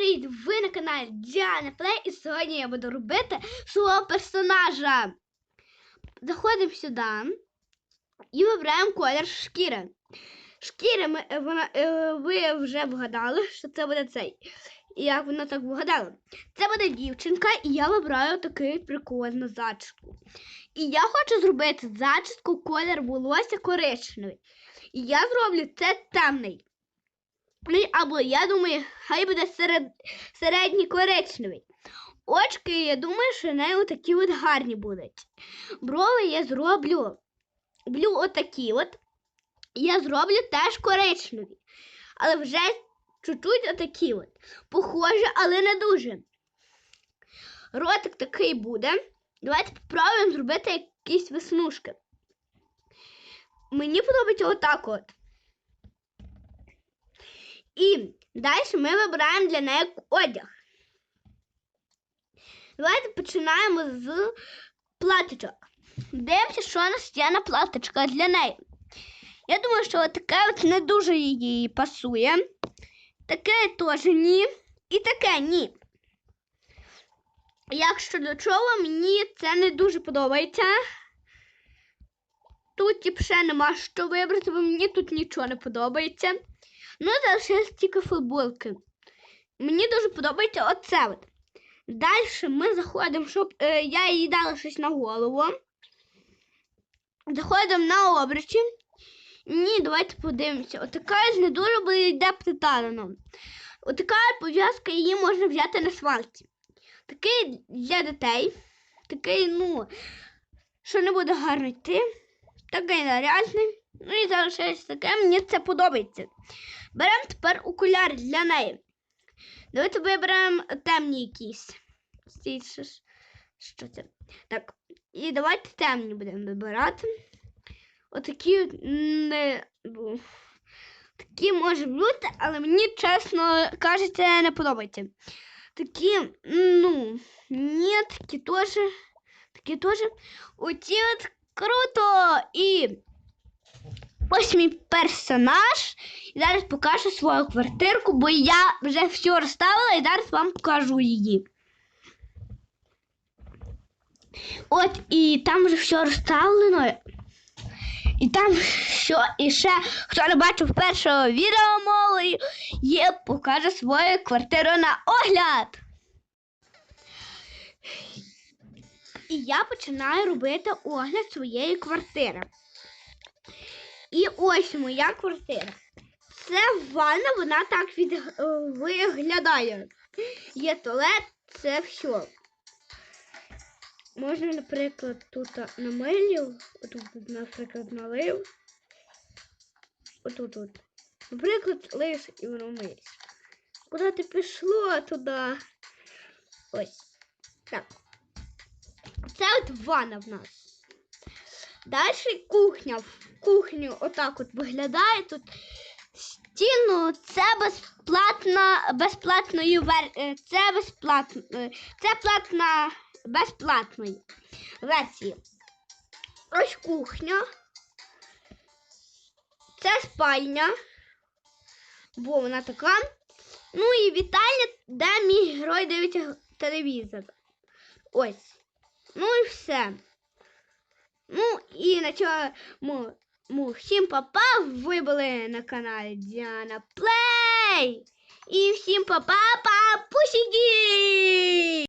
Привіт! Ви на каналі Діана Плей і сьогодні я буду робити свого персонажа. Заходимо сюди і вибираємо колір шкіри. Шкіри ми, е, вона, е, ви вже вгадали, що це буде цей. І як воно так вгадало? Це буде дівчинка, і я вибираю такий прикольну зачіску. І я хочу зробити зачіску колір волосся коричневий. І я зроблю це темний. Ну, або я думаю, хай буде серед, середній коричневий. Очки, я думаю, що нею такі от гарні будуть. Брови я зроблю роблю отакі от. Я зроблю теж коричневі. Але вже чуть-чуть отакі от. Похоже, але не дуже. Ротик такий буде. Давайте спробуємо зробити якісь веснушки. Мені подобається отак от. І далі ми вибираємо для неї одяг. Давайте починаємо з платочок. Дивимося, що у нас є на платочка для неї. Я думаю, що таке от не дуже їй пасує. Таке теж ні. І таке ні. Якщо до чого, мені це не дуже подобається. Тут тип, ще нема що вибрати, бо мені тут нічого не подобається. Ну, залишилось тільки футболки. Мені дуже подобається оце от. Далі ми заходимо, щоб е, я їй дала щось на голову. Заходимо на обручі. Ні, давайте подивимося. Отака не дуже йде приталено. Отака пов'язка її можна взяти на свалці. Такий для дітей. Такий, ну, що не буде гарно йти. Такий нарядний. Ну і залишається таке, мені це подобається. Беремо тепер окуляри для неї. Давайте виберемо темні якісь. Що, це? Так. І давайте темні будемо вибирати. Отакі не. Такі може бути, але мені, чесно кажеться, не подобається. Такі, ну, ні, такі теж. Такі теж. Оці от круто! І ось мій персонаж. І зараз покажу свою квартирку, бо я вже все розставила і зараз вам покажу її. От і там вже все розставлено. І там що і ще, хто не бачив першого відео мовою, є покаже свою квартиру на огляд. І я починаю робити огляд своєї квартири. І ось моя квартира. Це ванна, вона так від... е, виглядає. Є туалет, це все. Можна, наприклад, тут намилів, отут, наприклад, налив. Отут. -от. Наприклад, лиш і воно миється. Куди ти пішло туди? Ось. Так. Це от ванна в нас. Далі кухня. В кухню отак от виглядає тут. Стіну це безплатна безплатної вер... е, Це безплатно. е, Це платна безплатної версії. Ось кухня. Це спальня. Бо вона така. Ну і вітальня, де мій герой дивиться телевізор. Ось. Ну і все. Ну і на цьому му, всім папа, ви були на каналі Діана Плей. І всім папа, папусіки!